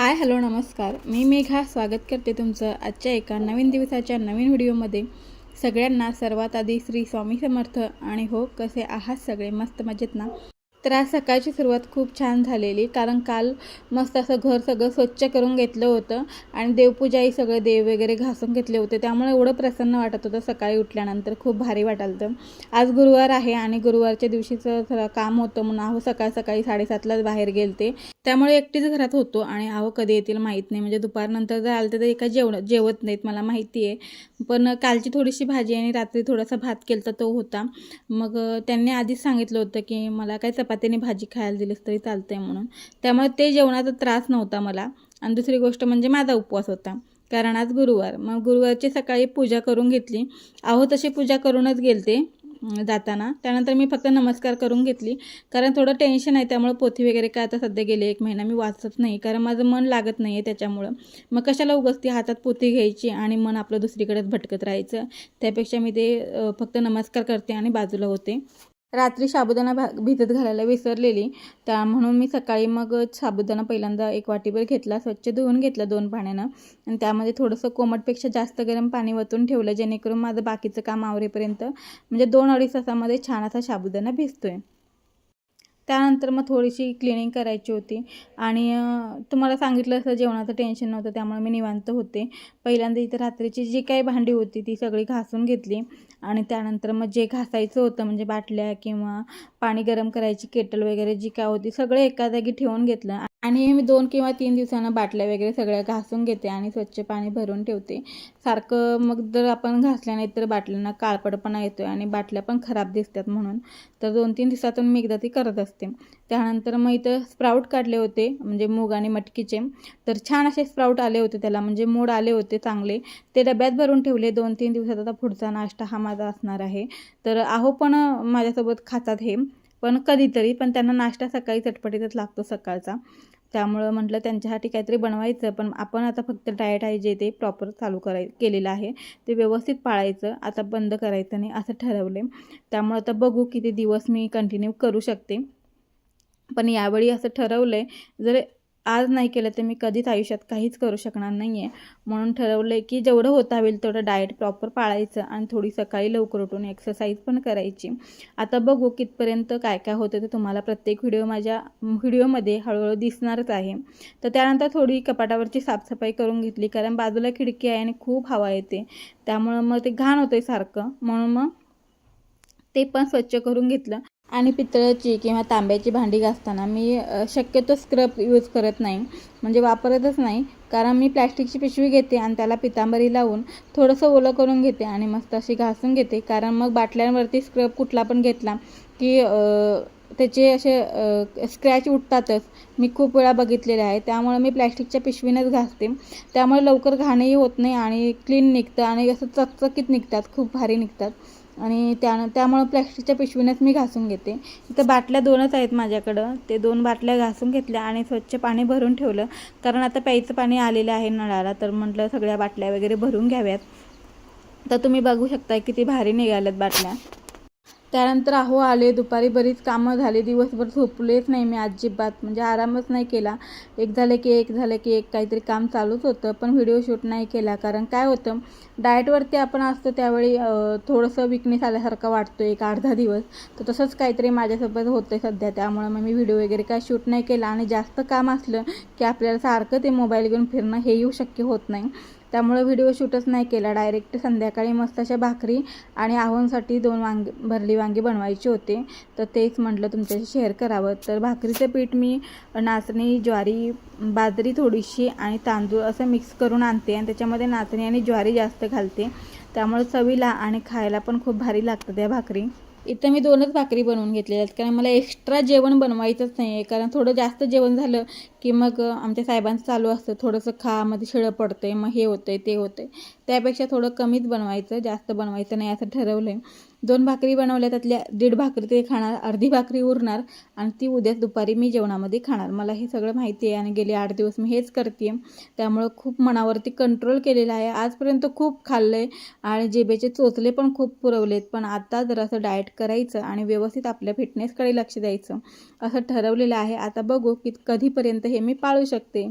Hi hello नमस्कार. मी मेघा स्वागत करते तुमचं आजच्या एका नवीन दिवसाच्या नवीन व्हिडिओमध्ये. सगळ्यांना सर्वात आधी श्री स्वामी समर्थ आणि हो कसे आहात सगळे? मस्त मजेत ना? तर आज सकाळची सुरुवात खूप छान झालेली कारण काल मस्त असं घर सगळं स्वच्छ करून घेतलं होतं आणि देवपूजाही सगळे देव वगैरे घासून घेतले होते. त्यामुळे एवढं प्रसन्न वाटत होतं सकाळी उठल्यानंतर खूप भारी वाटालं होतं. आज गुरुवार आहे आणि गुरुवारच्या दिवशीचं थोडं काम होतं म्हणून अहो सकाळ सकाळी साडेसातलाच बाहेर गेलते. त्यामुळे एकटीच घरात होतो आणि अहो कधी येतील माहीत नाही. म्हणजे दुपारनंतर जर आलं तर एका जेवण जेवत नाहीत मला माहिती आहे. पण कालची थोडीशी भाजी आणि रात्री थोडासा भात केला तो होता. मग त्यांनी आधीच सांगितलं होतं की मला काय चपातीने भाजी खायला दिलीस तरी चालतंय म्हणून. त्यामुळे ते जेवणाचा त्रास नव्हता मला. आणि दुसरी गोष्ट म्हणजे माझा उपवास होता. कारण आज गुरुवार. मग गुरुवारची सकाळी पूजा करून घेतली. आहो तशी पूजा करूनच गेलते जाताना. त्यानंतर मी फक्त नमस्कार करून घेतली. कारण थोडं टेन्शन आहे त्यामुळे पोथी वगैरे काय आता सध्या गेले एक महिना मी वाचत नाही. कारण माझं मन लागत नाही आहे त्याच्यामुळं. मग कशाला उगस ती हातात पोथी घ्यायची आणि मन आपलं दुसरीकडेच भटकत राहायचं? त्यापेक्षा मी ते फक्त नमस्कार करते आणि बाजूला होते. रात्री साबुदाणा भा भिजत घालायला विसरलेली. त्या म्हणून मी सकाळी मग साबुदाणा पहिल्यांदा एक वाटीभर घेतला स्वच्छ धुवून घेतला दोन पाण्यानं. आणि त्यामध्ये थोडंसं कोमटपेक्षा जास्त गरम पाणी वतून ठेवलं जेणेकरून माझं बाकीचं काम आवरेपर्यंत म्हणजे दोन अडीच तासामध्ये छान असा साबुदाणा आहे त्यानंतर मग थोडीशी क्लिनिंग करायची होती. आणि तुम्हाला सांगितलं असं जेवणाचं टेन्शन नव्हतं त्यामुळे मी निवांत होते. पहिल्यांदा इथं रात्रीची जी काही भांडी होती ती सगळी घासून घेतली. आणि त्यानंतर मग जे घासायचं होतं म्हणजे बाटल्या किंवा पाणी गरम करायची केटल वगैरे जी काय होती सगळं एका जागी ठेवून घेतलं. आणि मी दोन किंवा तीन दिवसानं बाटल्या वगैरे सगळ्या घासून घेते आणि स्वच्छ पाणी भरून ठेवते. सारखं मग जर आपण घासल्या नाही तर बाटल्यांना काळपडपणा येतो आणि बाटल्या पण खराब दिसतात म्हणून. तर दोन तीन दिवसातून मी एकदा ती करत असते. त्यानंतर मग इथं स्प्राऊट काढले होते म्हणजे मूग आणि मटकीचे. तर छान असे स्प्राऊट आले होते त्याला म्हणजे मोड आले होते चांगले. ते डब्यात भरून ठेवले दोन तीन दिवसात. आता पुढचा नाश्ता हा माझा असणार आहे. तर आहो पण माझ्यासोबत खातात हे. पण कधीतरी पण त्यांना नाश्ता सकाळी चटपटीतच लागतो सकाळचा. त्यामुळं म्हटलं त्यांच्यासाठी काहीतरी बनवायचं पण आपण आता फक्त डाएट आहे जे ते प्रॉपर चालू कराय केलेलं आहे. ते व्यवस्थित पाळायचं आता बंद करायचं नाही असं ठरवले त्यामुळं आता बघू किती दिवस मी कंटिन्यू करू शकते. पण यावेळी असं ठरवलं आहे जर आज नाही केलं तर मी कधीच आयुष्यात काहीच करू शकणार नाही आहे म्हणून ठरवलं आहे की जेवढं होता होईल तेवढं डाएट प्रॉपर पाळायचं आणि थोडी सकाळी लवकर उठून एक्सरसाइज पण करायची. आता बघू कितपर्यंत काय काय होतं ते तुम्हाला प्रत्येक व्हिडिओ माझ्या व्हिडिओमध्ये हळूहळू दिसणारच आहे. तर त्यानंतर थोडी कपाटावरची साफसफाई करून घेतली कारण बाजूला खिडकी आहे आणि खूप हवा येते. त्यामुळं मग ते घाण होतं आहे सारखं. म्हणून मग ते पण स्वच्छ करून घेतलं. आणि पितळाची किंवा तांब्याची भांडी घासताना मी शक्यतो स्क्रब यूज करत नाही. म्हणजे वापरतच नाही. कारण मी प्लॅस्टिकची पिशवी घेते आणि त्याला पितांबरी लावून थोडंसं ओलं करून घेते आणि मस्त अशी घासून घेते. कारण मग बाटल्यांवरती स्क्रब कुठला पण घेतला की त्याचे असे स्क्रॅच उठतातच. मी खूप वेळा बघितलेले आहे. त्यामुळे मी प्लॅस्टिकच्या पिशवीनंच घासते. त्यामुळे लवकर घाणही होत नाही आणि क्लीन निघतं आणि असं चकचकीत निघतात. खूप भारी निघतात. आणि त्या त्यामुळं प्लॅस्टिकच्या पिशवीनंच मी घासून घेते. इथं बाटल्या दोनच आहेत माझ्याकडं. ते दोन बाटल्या घासून घेतल्या आणि स्वच्छ पाणी भरून ठेवलं. कारण आता प्यायचं पाणी आलेलं आहे नळाला तर म्हटलं सगळ्या बाटल्या वगैरे भरून घ्याव्यात. तर तुम्ही बघू शकता किती भारी निघाल्यात बाटल्या. त्यानंतर अहो आले. दुपारी बरीच कामं झाली. दिवसभर झोपलेच नाही मी अजिबात. म्हणजे आरामच नाही केला. एक झालं की एक झालं की एक. काहीतरी काम चालूच होतं. पण व्हिडिओ शूट नाही केला. कारण काय होतं डाएटवरती आपण असतो त्यावेळी थोडंसं विकनेस आल्यासारखं वाटतो. एक अर्धा दिवस. तर तसंच काहीतरी माझ्यासोबत होतं सध्या. त्यामुळं मग मी व्हिडिओ वगैरे काय शूट नाही केला. आणि जास्त काम असलं की आपल्याला सारखं ते मोबाईल घेऊन फिरणं हे येऊ शक्य होत नाही. त्यामुळे व्हिडिओ शूटच नाही केला. डायरेक्ट संध्याकाळी मस्त अशा भाकरी आणि आव्हानसाठी दोन वांगे भरली वांगी बनवायची होते. तर तेच म्हटलं तुमच्याशी शेअर करावं. तर भाकरीचं पीठ मी नाचणी ज्वारी बाजरी थोडीशी आणि तांदूळ असं मिक्स करून आणते. आणि त्याच्यामध्ये नाचणी आणि ज्वारी जास्त घालते. त्यामुळे चवीला आणि खायला पण खूप भारी लागतं त्या भाकरी. इथं मी दोनच भाकरी बनवून घेतलेल्या आहेत. कारण मला एक्स्ट्रा जेवण बनवायचंच नाही आहे कारण थोडं जास्त जेवण झालं की मग आमच्या साहेबांचं चालू असतं. थोडंसं खा मध्ये शिळं पडतं आहे मग हे होतं आहे ते होतं आहे त्यापेक्षा थोडं कमीच बनवायचं जास्त बनवायचं नाही असं ठरवलं आहे दोन भाकरी बनवल्या त्यातल्या दीड भाकरी ते खाणार अर्धी भाकरी उरणार आणि ती उद्या दुपारी मी जेवणामध्ये खाणार. मला हे सगळं माहिती आहे आणि गेले आठ दिवस मी हेच करते त्यामुळं खूप मनावरती कंट्रोल केलेला आहे. आजपर्यंत खूप खाल्लं आहे आणि जेबेचे चोचले पण खूप पुरवलेत. पण आता जरासं डाएट करायचं आणि व्यवस्थित आपल्या फिटनेसकडे लक्ष द्यायचं असं ठरवलेलं आहे. आता बघू की कधीपर्यंत हे मी पाळू शकते.